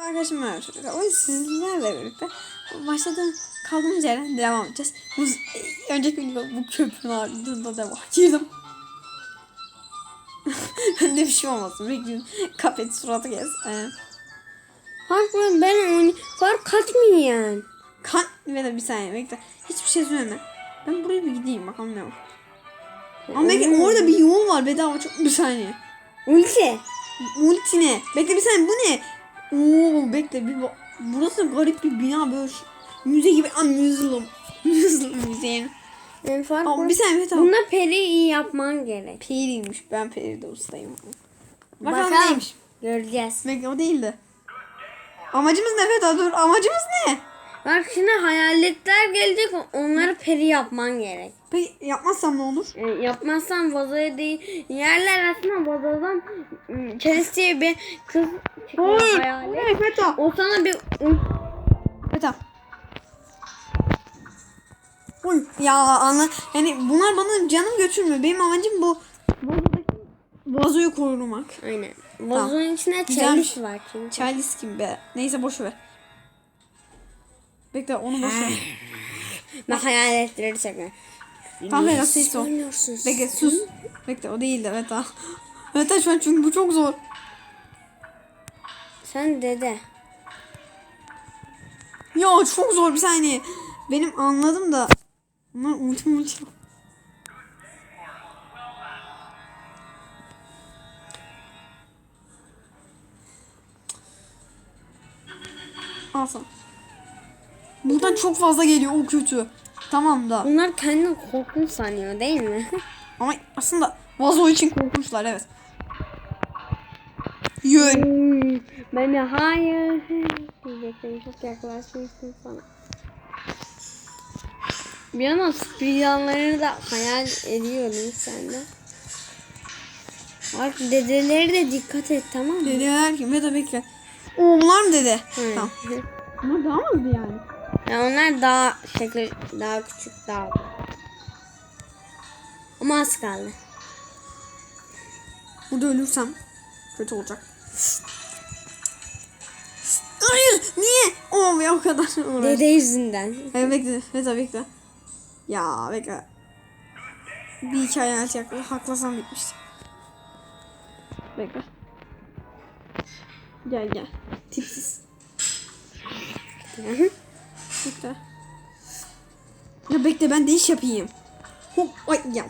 Arkadaşım çocuklar. Oyun sizlerle birlikte başladığım kaldığımız yerden devam edeceğiz. Bu önceki video bu köprünün ardında devam girdim. ben de bir şey olmasın. Bekleyin. Kapet suratı kes. Ee, Fark var ben oyun fark katmayan. kan ve de bir saniye bekle. Hiçbir şey söyleme. Ben buraya bir gideyim bakalım ne var. Ama bekle orada bir yol var bedava çok bir saniye. Ulti. Multi ne? Bekle bir saniye bu ne? Oo bekle bir bak. Burası garip bir bina böyle şey- müze gibi. Aa müzlum. Müzlum müzeyin. Yani fark Ama var. bir saniye tamam. Bunda peri iyi yapman gerek. Periymiş. Ben peride ustayım. Bakalım, Bakalım. neymiş? Göreceğiz. Bekle o değildi. Amacımız ne Feta? Dur amacımız ne? Bak şimdi hayaletler gelecek onları peri yapman gerek. Peki yapmazsam ne olur? E, yapmazsan vazoya değil. Yerler aslında vazodan ım, Chelsea diye bir kız çıkıyor hayalet. Ne Feta? O sana bir Feta. Uy ya anla yani bunlar bana canım götürmüyor. Benim amacım bu vazoyu korumak. Aynen. Vazonun içinde Güzelmiş. Chelsea var çünkü. Charles kim be? Neyse boş ver. Bekle onu boş ver. Ben hayaletleri seviyorum. Tamam Siz ses o. Bekle sus. Bekle o değildi Feta. Feta şu an çünkü bu çok zor. Sen dede. Ya çok zor bir saniye. Benim anladım da. Bunlar ulti multi. Al sana. Buradan çok fazla geliyor o kötü. Tamam da. Bunlar kendini korkunç sanıyor değil mi? Ama aslında vazo için korkmuşlar evet. Yön. Hmm, ben de hayır diyecektim çok yaklaşmışsın sana. Bir yana planlarını da hayal ediyorum sende. Bak dedeleri de dikkat et tamam mı? Dediler ki Meta bekle. O bunlar mı dede? Hı. Tamam. Bunlar daha mı yani? Ya onlar daha şekil daha küçük daha. Ama az kaldı. Burada ölürsem kötü olacak. Hayır niye? Oh ya o kadar uğraş. Dede yüzünden. Evet bekle Meta bekle. Ya bekle. Bir iki hayal yakla, haklasam bitmişti. Bekle. Gel gel. Tipsiz. Bekle. Ya bekle ben de iş yapayım. Hop ay ya.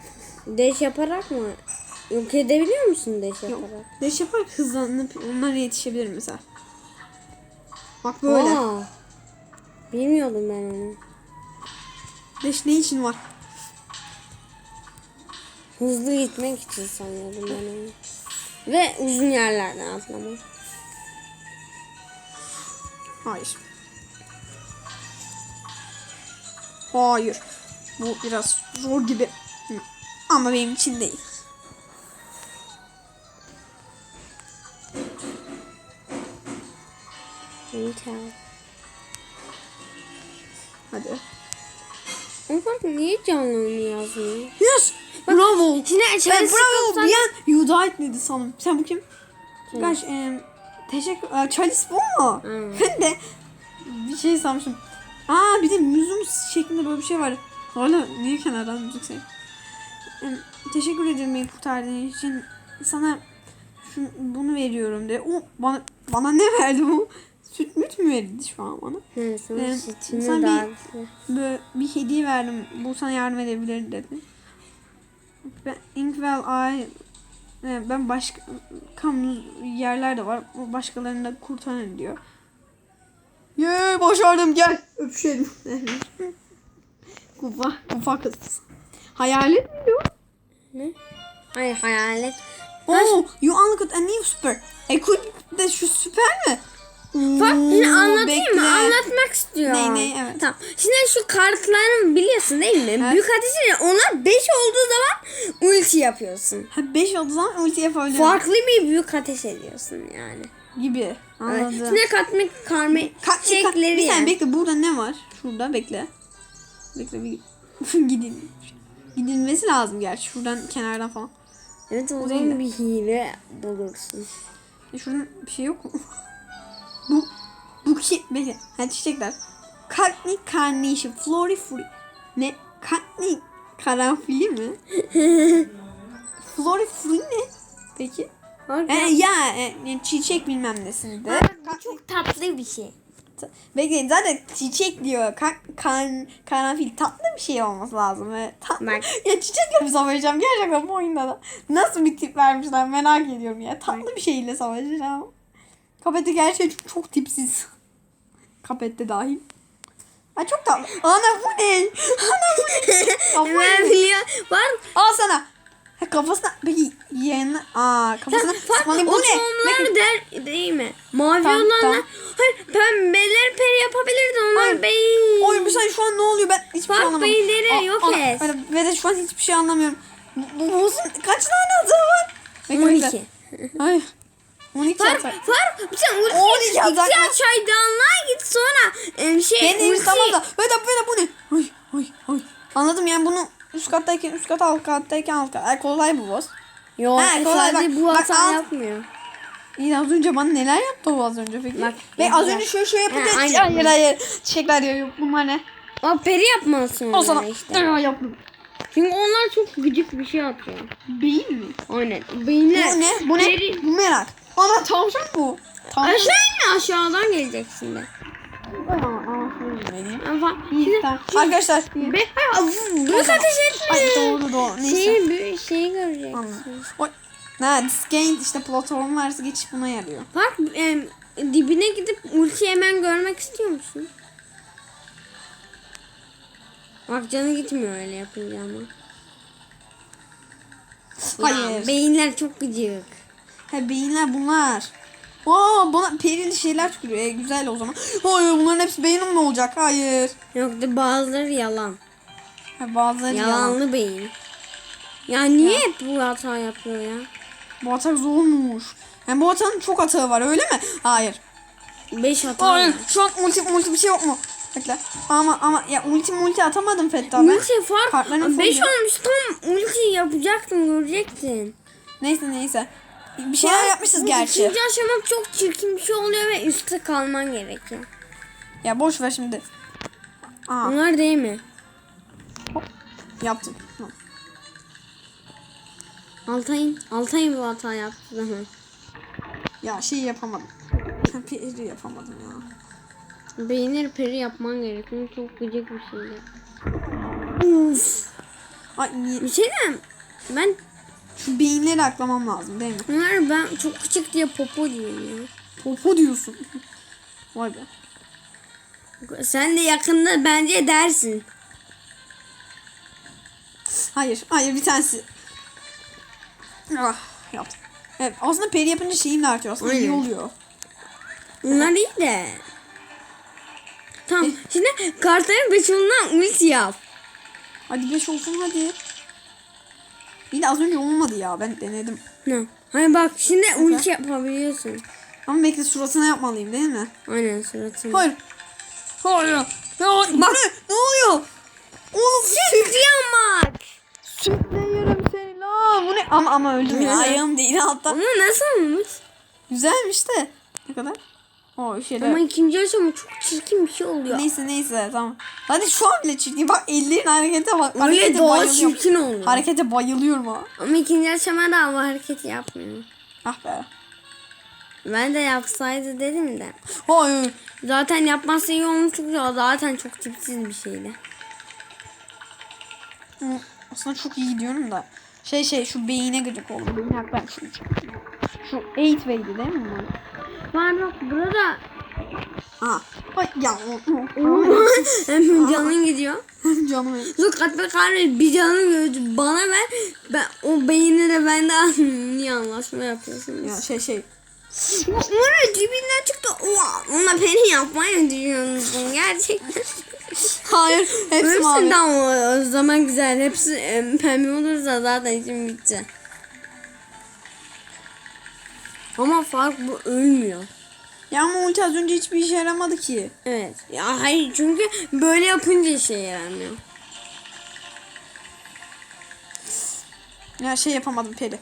Deş yaparak mı? Yok edebiliyor musun Yok. yaparak? Deş yaparak hızlanıp onlara yetişebilir mesela. Bak böyle. Aa, bilmiyordum ben onu. Deş ne için var? Hızlı gitmek için sanıyordum ben onu. Ve uzun yerlerden atlamak. Hayır. Hayır. Bu biraz zor gibi. Ama benim için değil. Hadi. Ama bak niye canlı oyunu yazmıyor? Yes! Bravo! Şimdi Ben, bravo! Bir an you died dedi sanırım. Sen bu kim? Gerçi e, teşekkür... Charles bu mu? Hı. Ben de bir şey sanmışım. Aa bir de müziğim şeklinde böyle bir şey var. Hala niye kenardan müzik? E, teşekkür ederim beni kurtardığın için. Sana şu, bunu veriyorum de. O bana bana ne verdi bu? Süt müt mü verdi şu an bana? Hı, Ee, sana sütünü sen bir-. Böyle bir hediye verdim. Bu sana yardım edebilir dedi. Ben Inkwell ay e, ben başka yerler de var. Başkalarını da kurtarın diyor. Ye başardım gel öpüşelim. kupa kupa kız. Hayalet mi diyor? Ne? Hayır hayalet. Oh, you unlocked a new super. E kul- de şu süper mi? Bak şimdi Oo, anlatayım bekle. mı? Anlatmak istiyorum. Ne, ne, evet. Tamam. Şimdi şu kartlarını biliyorsun değil mi? Evet. Büyük ateşi onlar 5 olduğu zaman ulti yapıyorsun. Ha 5 olduğu zaman ulti yapabilirim. Farklı bir büyük ateş ediyorsun yani. Gibi. Evet. Anladım. Şimdi katmak karma Ka- ka- çiçekleri bir yani. saniye bekle burada ne var? Şurada bekle. Bekle bir gidin. Gidilmesi lazım gerçi şuradan kenardan falan. Evet o zaman bir hile bulursun. E şuradan bir şey yok mu? Bu bir şey bekle. Ha çiçekler. Cockney Carnation. Florifuri. Ne? Cockney karanfili mi? Florifuri ne? Peki. Bak, E, ya e, çiçek bilmem nesinde. bu çok tatlı bir şey. Bekleyin zaten çiçek diyor. Kan, kan, karanfil tatlı bir şey olması lazım. Evet, tatlı. Bak. Ya çiçekle mi savaşacağım gerçekten bu oyunda da. Nasıl bir tip vermişler merak ediyorum ya. Tatlı bir şeyle savaşacağım. Kapette gerçekten çok, çok tipsiz. Kapette dahil. Ay çok tatlı. Ana bu ne? Ana bu ne? Ben biliyorum. Var Al sana. Kafasına peki yeğenine aa kafasına sıkmalıyım. Bu o ne? Der, değil mi? Mavi Tamam, olanlar. tamam. Hayır pembeler peri yapabilirdi onlar Hayır. beyin. Oy saniye şu an ne oluyor ben hiçbir şey Bak, anlamadım. beyinleri Aa, yok et. Ve de şu an hiçbir şey anlamıyorum. Bu, bu bozun kaç tane adı var? Bekle, bekle. 12. Hayır. 12 Var atar. var. Sen ulti, 12 ulti atak mı? çaydanlığa git sonra şey Benim ulti. tamam da böyle böyle bu ne? Ay ay ay. Anladım yani bunu üst kattayken üst kat alt kattayken alt kat. Ay kolay bu boss. Yok Ha, kolay, bak, bu bak, hata alt- yapmıyor. İyi az önce bana neler yaptı o az önce peki? Bak, Ve az önce şöyle şöyle yapınca Ha, aynen. hayır hayır. Çiçekler ya yok bunlar ne? O peri yapmalısın O sana. işte. Aa, yaptım. Çünkü onlar çok gıcık bir şey atıyor. Beyin mi? Aynen. Beyinler. Bu ne? Bu ne? Peri. Bu merak. Ana tavşan bu. Tavşan. Aşağı in aşağıdan gelecek şimdi. Ama İyi, tamam. Arkadaşlar. Be, Bruce ateş etme. Ay doğru doğru. Neyse. Şeyi, şeyi göreceksin. Anladım. Oy. Ha, disgain işte platform varsa geçiş buna yarıyor. Bak em, dibine gidip ulti hemen görmek istiyor musun? Bak canı gitmiyor öyle yapınca ama. Hayır. Ya, beyinler çok gıcık. Ha beyinler bunlar. Aa bana perili şeyler çıkıyor. E, güzel o zaman. Hayır bunların hepsi beynim mi olacak? Hayır. Yok da bazıları yalan. Ha, bazıları yalan. Yalanlı beyin. Ya niye hep bu hata yapıyor ya? Bu atak zormuş. Yani bu atanın çok atağı var öyle mi? Hayır. 5 hata Hayır. var. Şu an multi multi bir şey yok mu? Bekle. Ama ama ya ulti multi atamadım Fetta ben. Ulti fark Kartların 5 full ya. olmuş tam ulti yapacaktın görecektin. Neyse neyse. Bir şeyler Bak, yapmışız bu gerçi. İkinci aşama çok çirkin bir şey oluyor ve üstte kalman gerekiyor. Ya boş ver şimdi. Aa Onlar değil mi? yaptım. Hı. Altay'ın Altay'ın bu hata yaptı. Hı. Ya şey yapamadım. Peri yapamadım ya. Beynir peri yapman gerekiyor. Çok gıcık bir şeydi. Uf. Ay niye? Bir şey diyeyim. Ben Şu beyinleri aklamam lazım değil mi? bunlar ben çok küçük diye popo diyorum ya. Popo diyorsun. Vay be. Sen de yakında bence dersin. Hayır, hayır bir tanesi. Ah, yaptım. Evet, aslında peri yapınca şeyim de artıyor. Aslında iyi Aynen. oluyor. Bunlar iyi de. Tamam. Şimdi kartların beşinden ulti yap. Hadi beş olsun hadi. İyi de az önce olmadı ya. Ben denedim. Ne? Hayır bak şimdi ulti yapabiliyorsun. Ama bekle suratına yapmalıyım değil mi? Aynen suratını. Hayır. Hayır. Ya, bak. Ne, ne oluyor? Oğlum. Sütle yerim seni la. Bu ne? Ama ama öldüm ya. Ayağım değil hatta. Ama nasıl olmuş? Güzelmiş de. Ne kadar? O şeyler. Ama ikinci aşama çok çirkin bir şey oluyor. Neyse neyse tamam. Hadi şu an bile çirkin. Bak ellerin harekete bak. Öyle Harekete daha bayılıyorum. çirkin oluyor. Harekete bayılıyorum ha. Ama ikinci aşamada ama hareket yapmıyor. Ah be. Ben de yapsaydı dedim de. Hayır. Zaten yapmazsa iyi olmuş çünkü o zaten çok tipsiz bir şeydi. Hı, Aslında çok iyi gidiyorum da. Şey şey şu beyine gıcık oldum. Beyine hak ben şunu Şu 8 way'di değil mi? Var bak burada Ha. Ay ya. hem canın gidiyor. Canım. Su katma kahve bir canın gördü bana ver. Ben o beyni de ben de niye anlaşma yapıyorsunuz? Ya şey şey. Umara dibinden çıktı. Oha, Onunla beni yapmayı düşünüyorsun gerçekten. Hayır. Hepsi mavi. tamam o zaman güzel. Hepsi pembe olursa zaten işim bitti. Ama fark bu ölmüyor. Ya ama ulti az önce hiçbir işe yaramadı ki. Evet. Ya hayır çünkü böyle yapınca işe yaramıyor. Ya şey yapamadım peri.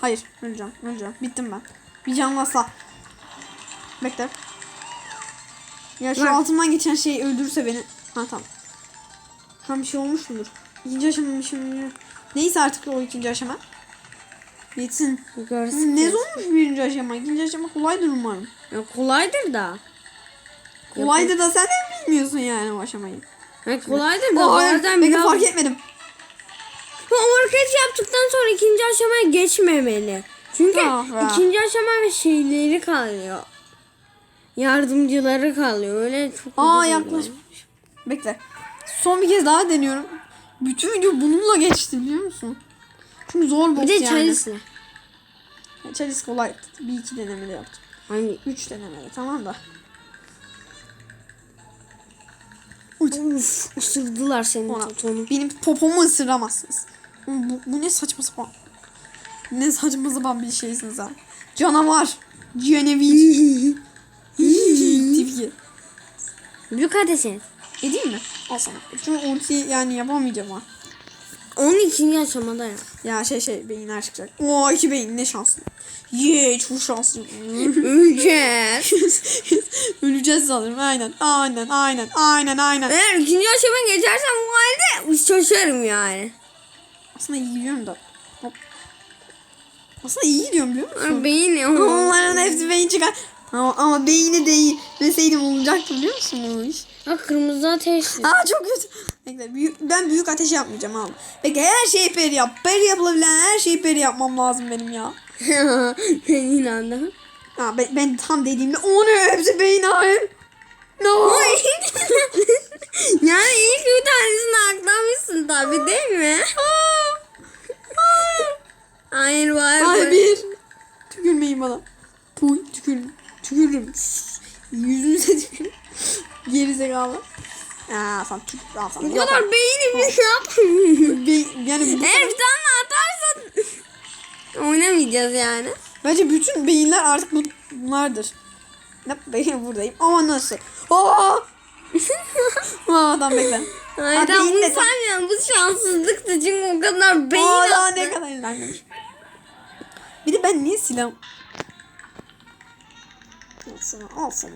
Hayır öleceğim öleceğim. Bittim ben. Bir canlı asla. Bekle. Ya şu Bak. altından geçen şey öldürürse beni. Ha tamam. Tam bir şey olmuş mudur? İkinci aşama şey mi? Neyse artık o ikinci aşama. Yetsin. Görsün. Ne zormuş birinci aşama? İkinci aşama kolaydır umarım. Ya kolaydır da. Kolaydır da sen de mi bilmiyorsun yani o aşamayı? Ya kolaydır da. Bazen Bekle biraz... fark etmedim. Bu hareket yaptıktan sonra ikinci aşamaya geçmemeli. Çünkü Ah be. ikinci aşama ve şeyleri kalıyor. Yardımcıları kalıyor. Öyle çok Aa yaklaşmış. Bekle. Son bir kez daha deniyorum. Bütün video bununla geçti biliyor musun? Çünkü zor boss Bir de yani. Chalice'le. Chalice kolay. Bir iki denemede yaptım. Hani Üç denemede tamam da. uf, ısırdılar senin totonu. Benim popomu ısıramazsınız. Bu, bu ne saçma sapan. Ne saçma sapan bir şeysiniz ha. Canavar. Genevieve. Tipki. Büyük et. Edeyim mi? Al sana. Çünkü ulti yani yapamayacağım ha. Onun ikinci aşamada ya. Ya şey şey beyinler çıkacak. Oo iki beyin ne şanslı. Ye çok şanslı. Öleceğiz. Öleceğiz sanırım aynen. Aynen aynen aynen aynen. Eğer ikinci aşamaya geçersem bu halde şaşarım yani. Aslında iyi gidiyorum da. Hop. Aslında iyi gidiyorum biliyor musun? Beyin. Onların hepsi beyin çıkar. Ama, ama beyni değil. Deseydim olacaktı biliyor musunuz? Ha kırmızı ateş. Aa çok kötü. Bekle büyük, ben büyük ateş yapmayacağım abi. Bekle her şeyi peri yap. Peri yapılabilen her şeyi peri yapmam lazım benim ya. ben inandım. Ha, ben, ben tam dediğimde o ne hepsi beyin abi. No. yani ilk bir tanesini aklamışsın tabi değil mi? Hayır var. Ay var. bir. Tükürmeyin bana. Puy tükürün. Tükürürüm. Yüzünüze tükürün. Geri zekalı. Aa. Al sana. Bu kadar beyni bir şey yapmıyor. Be- yani bu- Eğer bir tane atarsan oynamayacağız yani. bence bütün beyinler artık bu- bunlardır. Ne beyin buradayım. Ama nasıl? Aa! Aa tamam bekle. Hayır bunu de saymıyorum. Bu şanssızlıktı çünkü o kadar beyin Aa attı. ne kadar ilerlemiş. Bir de ben niye silah... Sana al sana.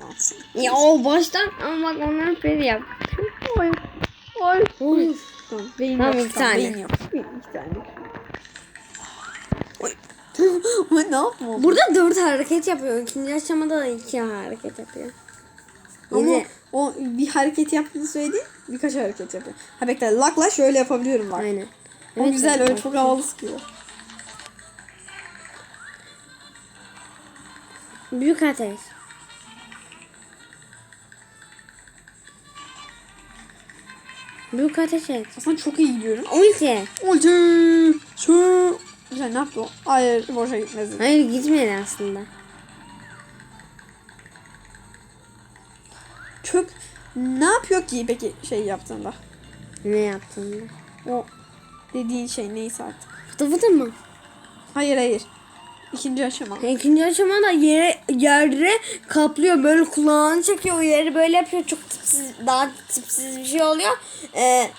Ya o baştan ama bak onların peri yap. Oy. Oy. Oy. Tamam, beyin Tamam, yok. iki tane. Beyin yok. İki tane. Oy. Oy ne yapma? Burada dört hareket yapıyor. İkinci aşamada da iki hareket yapıyor. Ama Yedi. o bir hareket yaptığını söyledi. Birkaç hareket yapıyor. Ha bekle lakla şöyle yapabiliyorum bak. Aynen. O Evet, güzel evet, öyle çok havalı sıkıyor. Büyük ateş. Büyük ateş et. Aslında çok iyi gidiyorum. Ulti. Ulti. Şu. Güzel ne yaptı o? Hayır boşa gitmesin. Hayır gitmedi aslında. Kök ne yapıyor ki peki şey yaptığında? Ne yaptın? O dediğin şey neyse artık. Fıtı fıtı mı? Hayır hayır. İkinci aşama. İkinci aşamada yere yere kaplıyor böyle kulağını çekiyor yeri böyle yapıyor çok tipsiz daha tipsiz bir şey oluyor. Ee,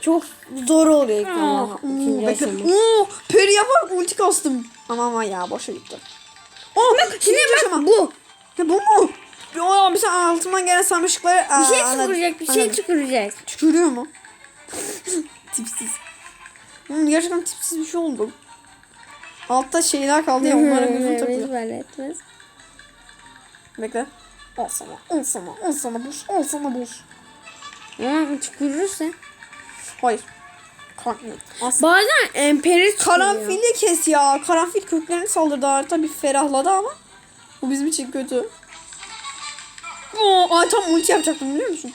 çok zor oluyor ilk ama ikinci aşama. Oo, peri yapar ulti kastım. Ama ama ya boşa gitti. Oh, bak Şimdi bak bu. Ya bu mu? Bir sen altından gelen sarmaşıkları... Bir şey tükürecek bir şey anladım. tükürecek. Tükürüyor mu? tipsiz. Hmm, gerçekten tipsiz bir şey oldu. Altta şeyler kaldı ya onlara gözüm Evet, takılıyor. böyle etmez. Bekle. Al sana, al sana, al sana boş, al sana boş. Ama tükürürse. Hayır. Aslında Bazen emperi karanfili kes ya. Karanfil köklerini saldırdı. Harita bir ferahladı ama. Bu bizim için kötü. Oo, ay tam ulti yapacaktım biliyor musun?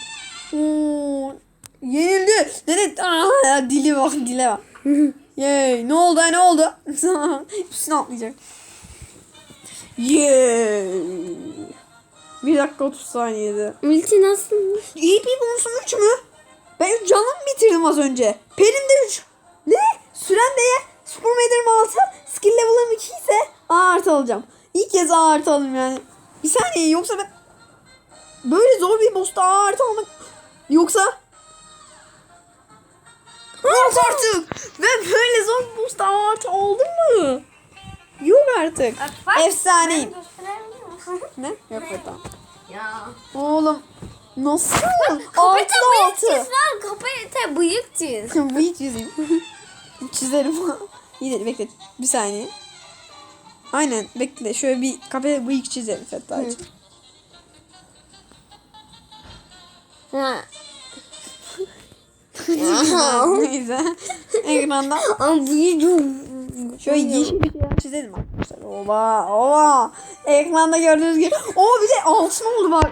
Oo, yenildi. Dedi. Aa, dili bak dile bak. Yay. Ne oldu ne oldu? Üstüne atlayacak. Yay. Bir dakika 30 saniyede. Ulti nasıl? İyi bir bonusun 3 mü? Ben 3 canlı mı bitirdim az önce? Perim de 3. Ne? Süren de. Super Meter'ım 6. Skill level'ım 2 ise A artı alacağım. İlk kez A artı aldım yani. Bir saniye yoksa ben... Böyle zor bir boss'ta A artı almak... Yoksa... Yok artık. Ben böyle boss'ta A artı aldım mı? Yok artık. Efsaneyim. Ne? Yok tamam. Ya. Oğlum Nasıl? Kapete altı bıyık çiz altı. lan. Kapete bıyık çiz. Bıyık çizeyim. Çizerim. İyi de bekle bir saniye. Aynen bekle şöyle bir kafe bıyık çizelim Fetta'cığım. Ha. Neyse. Ekranda Ama bıyık çok... şöyle yeşil bir şeyler çizelim arkadaşlar. Oba oba. Ekranda gördüğünüz gibi. Oo bir de altın oldu bak.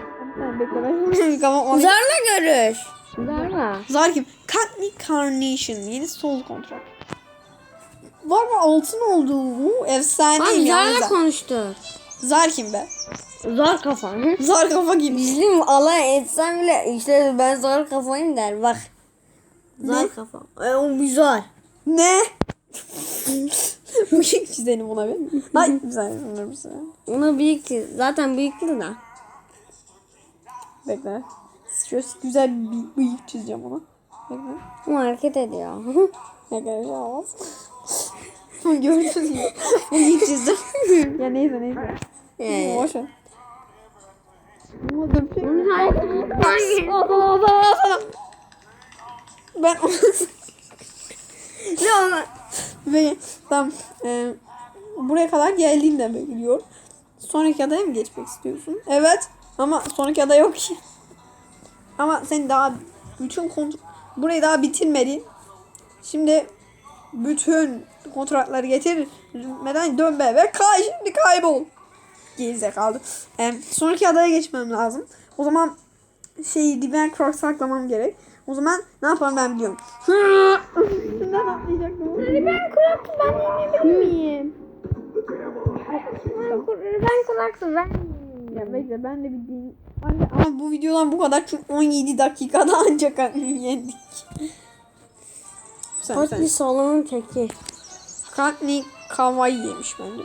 Zarla görüş. Zarla. Zar kim? Cockney Carnation. Yeni sol kontrat. Var mı altın oldu? Oo, efsaneyim Abi ya. Zarla Zar. konuştu. Zar kim be? Zar kafa. Zar kafa kim? Bizim alay etsem bile işte ben zar kafayım der bak. Zar Ne? kafa. E, o zar. Ne? Bıyık çizelim ona bir. Ay saniye. Ona büyük çiz. Zaten büyüktü de. Bekle. Şöyle güzel bir bıyık çizeceğim ona. Bekle. O hareket ediyor. Bir şey olmaz. Gördünüz mü? Bıyık çizdim. ya neyse neyse. Ee, Boş ver. Ama dur bir Ben Ne ona? Ve tamam. e, buraya kadar geldiğinde bekliyor. Sonraki adaya mı geçmek istiyorsun? Evet. Ama sonraki ada yok ki. Ama sen daha bütün kont burayı daha bitirmedin. Şimdi bütün kontratları getirmeden dön be ve kay şimdi kaybol. Gerizekalı. E, sonraki adaya geçmem lazım. O zaman şey Divine Croc saklamam gerek. O zaman ne yapalım ben biliyorum. Üstünden atlayacaktım. Ben kulaklı ben yemeyebilir miyim? Ben, ben kulaklı ben Ya bekle ben de bir din... Anne, ama bu videodan bu kadar çünkü 17 dakikada ancak yendik. Sen bir salonun teki. Courtney Kawai yemiş bence.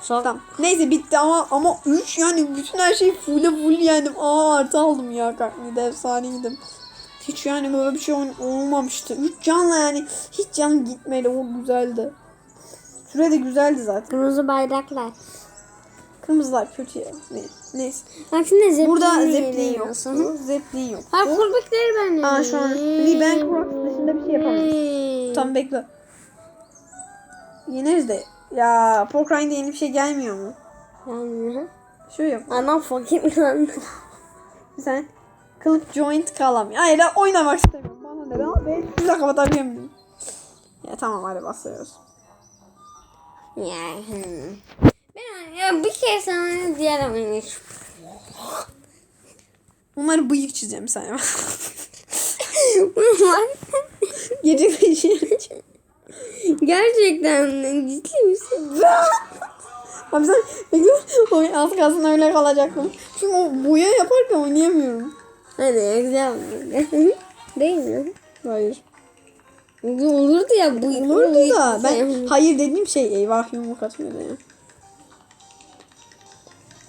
Sol. Tamam. Neyse bitti ama ama 3 yani bütün her şeyi full'e full yendim. Aa artı aldım ya Courtney'de efsaneydim. Hiç yani böyle bir şey ol- olmamıştı. 3 canla yani hiç can gitmedi o güzeldi. Süre de güzeldi zaten. Kırmızı bayraklar. Kırmızılar kötü ya. Ne, neyse. Bak şimdi zeplin Burada zeplin yoktu. Zeplin yok. Ha kurbikleri ben Aa, şu an bir Ben Crocs dışında bir şey yapamayız. Hmm. Tam bekle. Yeneriz de. Ya Porkrine'de yeni bir şey gelmiyor mu? Yani. Şöyle yap. Anam fakir lan. Sen kılıp joint kalam. Hayır oynamak istemiyorum. Bana ne? Ben, ben şurada kapatabiliyor muyum? Ya tamam hadi basıyoruz. ya. hmm. Ben ya bir kere sana diğer oyunu Onları bıyık çizeceğim saniye. Gece bir yapacağım. Gerçekten ciddi misin? Abi sen bekle. Oy, az kalsın öyle kalacaktım. Çünkü o boya yaparken oynayamıyorum. Hadi güzel Değil mi? Hayır. Olurdu ya bu. Olurdu da ben hayır dediğim şey eyvah yumruk atmıyor ya.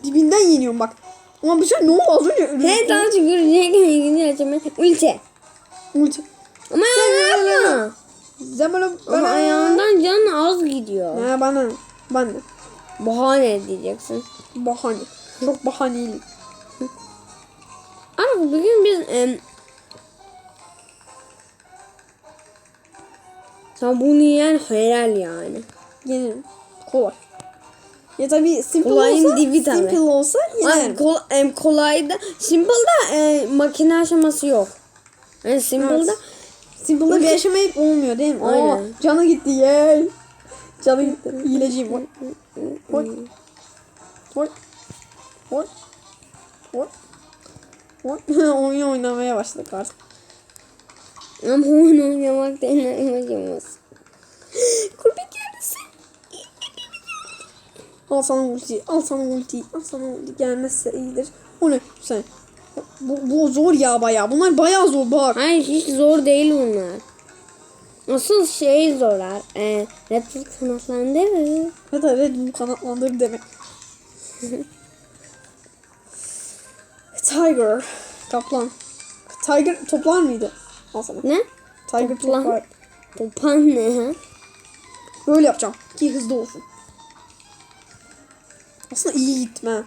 Dibinden yeniyorum bak. Ama bir şey ne oldu az önce? Sen daha önce görecek ilgini açamıyor. Ulti. Ulti. Ama ayağını yapma. Zemelum Ama ayağından can az gidiyor. Ne bana. Bana. Bahane diyeceksin. Bahane. Çok bahaneli. Ama bugün biz em, sen bunu yiyen helal yani. Yenirim. Kolay. Ya tabii simple Kolayın olsa, dibi tabii. simple olsa Ay, yenerim. kol, em, kolay da Simple'da e, makine aşaması yok. Yani Simple'da Simple'da bir aşama hep olmuyor değil mi? Aynen. Aa, canı gitti yey. Canı gitti. Hileciyim. Oy. Oy. Oy. Oy. Oy. Oy. Oyun oynamaya başladık artık. ama oyun oynamak denen amacımız. Kurbik yarısı. Al sana ulti. Al sana ulti. Al sana ulti. Gelmezse iyidir. O ne? Sen. Bu, bu zor ya bayağı. Bunlar bayağı zor bak. Hayır hiç zor değil bunlar. Asıl şey zorlar. E, Red Bull kanatlandırır. Da Red Bull kanatlandır demek. Tiger. Kaplan. Tiger toplar mıydı? Al sana. Ne? Tiger Toplan. toplar. Topan ne? Böyle yapacağım ki hızlı olsun. Aslında iyi gitme.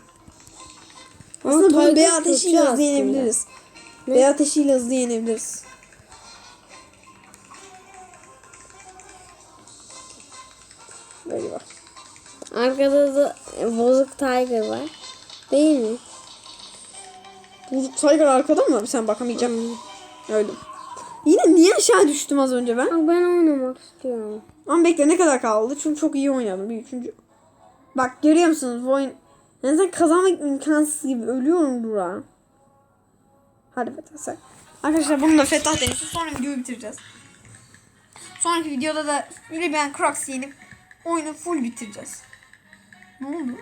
Aslında Tiger bunu B kötü ateşiyle aslında. izleyebiliriz. Ve ateşiyle hızlı yenebiliriz. Böyle bak. Arkada da bozuk tiger var. Değil mi? Bu Tiger arkada mı? Sen bakamayacağım. Öldüm. Yine niye aşağı düştüm az önce ben? Bak ben oynamak istiyorum. Ama bekle ne kadar kaldı? Çünkü çok iyi oynadım. Bir üçüncü. Bak görüyor musunuz? Bu oyun yani sen kazanmak imkansız gibi. Ölüyorum Dura. Hadi Fetah sen. Arkadaşlar bunu da Fetah demiştim. Sonra videoyu bitireceğiz. Sonraki videoda da Riben Crocs yenip oyunu full bitireceğiz. Ne oldu?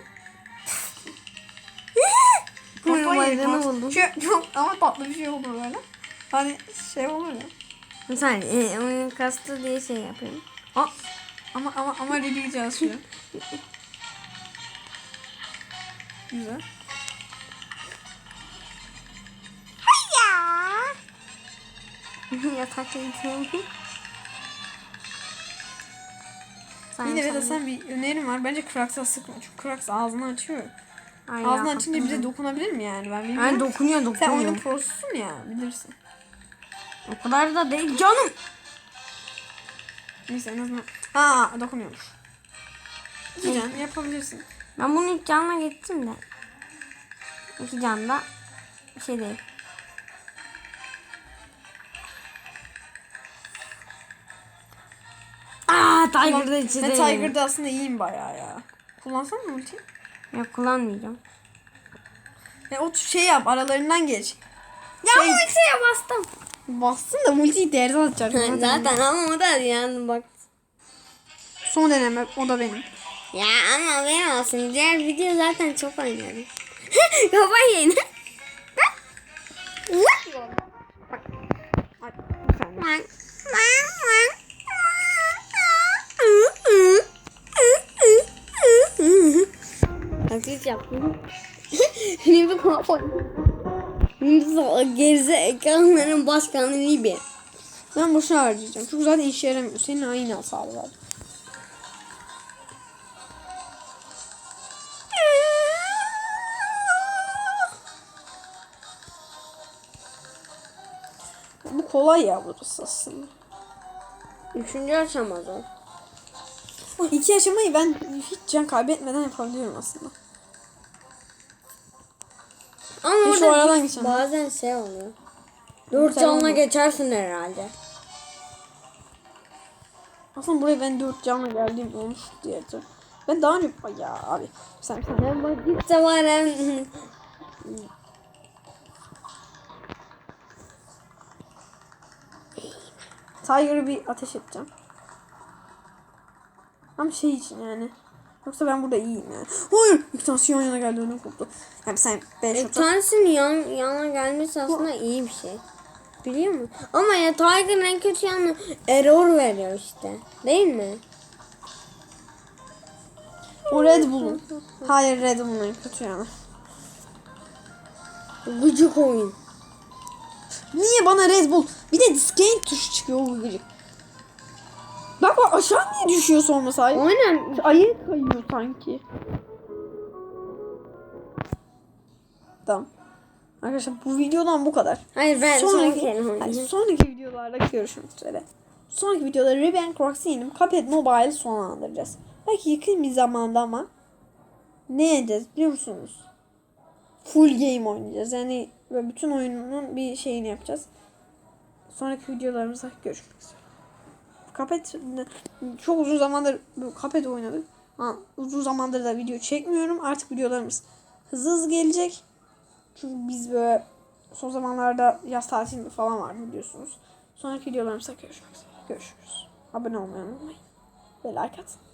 Bayrağını buldum. Şu, çok ama tatlı bir şey oldu böyle. Hani şey olur ya. Bir saniye oyun kastı diye şey yapıyorum. Aa, ama ama ama Ribi'yi çalışıyor. Güzel. Yatakta. Sen Yine de sen- bir önerim var. Bence Krax'a sıkma. Çünkü Krax ağzını açıyor. Ay ağzını ya, açınca bize dokunabilir mi yani? Ben bilmiyorum. dokunuyor Sen dokunuyor. oyunun prosusun ya bilirsin. O kadar da değil canım. Neyse en azından. Ha dokunuyormuş. İki can yapabilirsin. Ben bunu ilk canla gittim de. İki canda bir şey değil. Aa Tiger'da içi değil. Tiger'da aslında iyiyim bayağı ya. Kullansan mı ulti? Yok kullanmayacağım. Ya o şey yap aralarından geç. Ya Şey- ultiye bastım. Bastın da multiyi değerli atacak. Zaten ama o da yani bak. Son deneme o da benim. Ya ama ben olsun. Diğer video zaten çok oynadım. Kafayı yedin. Ay, bir saniye. Taklit yaptım. Libi. Libi gerize ekranların başkanı Libi. Ben boşuna harcayacağım. Çünkü zaten işe yaramıyor. Senin aynı hasarı var. Bu kolay ya burası aslında. Üçüncü aşamada. Bu iki aşamayı ben hiç can kaybetmeden yapabiliyorum aslında. Şu aradan geçelim. bazen şey oluyor. Dört canla geçersin herhalde. Aslında buraya ben dört canla geldiğim olmuş diye. Ben daha önce... Ay ya abi. Sen, sen. Ben vakitte var hem. Tiger'ı bir ateş edeceğim. Ama şey için yani. Yoksa ben burada iyiyim yani. Hayır! İki tanesi yan yana geldi ödüm koptu. Yani sen ben E, şurada... tanesinin yan, yana gelmesi aslında iyi bir şey. Biliyor musun? Ama ya Tiger'ın en kötü yanı error veriyor işte. Değil mi? O Red Bull'un. Hayır Red Bull'un en kötü yani. Gıcık oyun. Niye bana Red Bull? Bir de discount tuşu çıkıyor o gıcık. Bak bak aşağı niye düşüyor sonra sahip? Aynen. Ayı kayıyor sanki. Tamam. Arkadaşlar bu videodan bu kadar. Hayır ben son sonraki, kere Hayır, sonraki videolarda görüşmek üzere. Sonraki videoda Riven Crocs'ı yenip Cuphead Mobile'ı sonlandıracağız. Belki yakın bir zamanda ama ne edeceğiz biliyor musunuz? Full game oynayacağız. Yani böyle bütün oyunun bir şeyini yapacağız. Sonraki videolarımızda görüşmek üzere. Cuphead çok uzun zamandır Cuphead oynadık. Ha, uzun zamandır da video çekmiyorum. Artık videolarımız hızlı hızlı gelecek. Çünkü biz böyle son zamanlarda yaz tatili falan var biliyorsunuz. Sonraki videolarımızda görüşmek üzere. Görüşürüz. Abone olmayı unutmayın. Ve like atın.